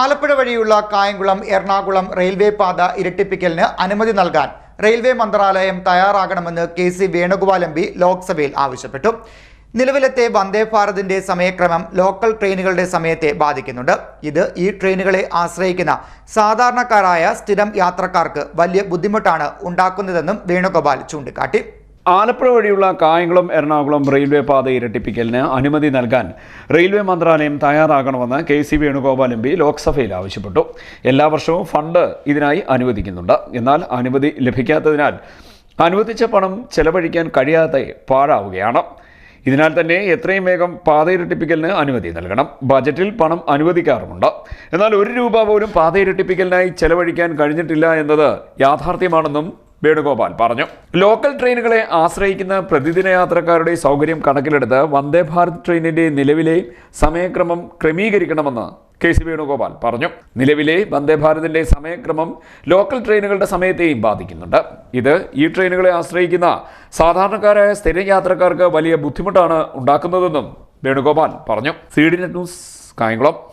ആലപ്പുഴ വഴിയുള്ള കായംകുളം എറണാകുളം റെയിൽവേ പാത ഇരട്ടിപ്പിക്കലിന് അനുമതി നൽകാൻ റെയിൽവേ മന്ത്രാലയം തയ്യാറാകണമെന്ന് K C Venugopal M P ലോക്സഭയിൽ ആവശ്യപ്പെട്ടു. നിലവിലത്തെ വന്ദേ ഭാരതിന്റെ സമയക്രമം ലോക്കൽ ട്രെയിനുകളുടെ സമയത്തെ ബാധിക്കുന്നുണ്ട്. ഇത് ഈ ട്രെയിനുകളെ ആശ്രയിക്കുന്ന സാധാരണക്കാരായ സ്ഥിരം യാത്രക്കാർക്ക് വലിയ ബുദ്ധിമുട്ടാണ് ഉണ്ടാക്കുന്നതെന്നും വേണുഗോപാൽ ചൂണ്ടിക്കാട്ടി. ആലപ്പുഴ വഴിയുള്ള കായംകുളം എറണാകുളം റെയിൽവേ പാത ഇരട്ടിപ്പിക്കലിന് അനുമതി നൽകാൻ റെയിൽവേ മന്ത്രാലയം തയ്യാറാകണമെന്ന് K C Venugopal M P ലോക്സഭയിൽ ആവശ്യപ്പെട്ടു. എല്ലാ വർഷവും ഫണ്ട് ഇതിനായി അനുവദിക്കുന്നുണ്ട്. എന്നാൽ അനുമതി ലഭിക്കാത്തതിനാൽ അനുവദിച്ച പണം ചെലവഴിക്കാൻ കഴിയാതെ പാഴാവുകയാണ്. ഇതിനാൽ തന്നെ എത്രയും വേഗം പാത ഇരട്ടിപ്പിക്കലിന് അനുമതി നൽകണം. ബജറ്റിൽ പണം അനുവദിക്കാറുമുണ്ട്. എന്നാൽ ഒരു രൂപ പോലും പാത ഇരട്ടിപ്പിക്കലിനായി ചെലവഴിക്കാൻ കഴിഞ്ഞിട്ടില്ല എന്നത് യാഥാർത്ഥ്യമാണെന്നും വേണുഗോപാൽ പറഞ്ഞു. ലോക്കൽ ട്രെയിനുകളെ ആശ്രയിക്കുന്ന പ്രതിദിന യാത്രക്കാരുടെ സൗകര്യം കണക്കിലെടുത്ത് വന്ദേ ഭാരത് ട്രെയിനിന്റെ നിലവിലെ സമയക്രമം ക്രമീകരിക്കണമെന്ന് കെ സി വേണുഗോപാൽ പറഞ്ഞു. നിലവിലെ വന്ദേ ഭാരതിന്റെ സമയക്രമം ലോക്കൽ ട്രെയിനുകളുടെ സമയത്തെയും ബാധിക്കുന്നുണ്ട്. ഇത് ഈ ട്രെയിനുകളെ ആശ്രയിക്കുന്ന സാധാരണക്കാരായ സ്ഥിര യാത്രക്കാർക്ക് വലിയ ബുദ്ധിമുട്ടാണ് ഉണ്ടാക്കുന്നതെന്നും വേണുഗോപാൽ പറഞ്ഞു. C D net news Kayamkulam.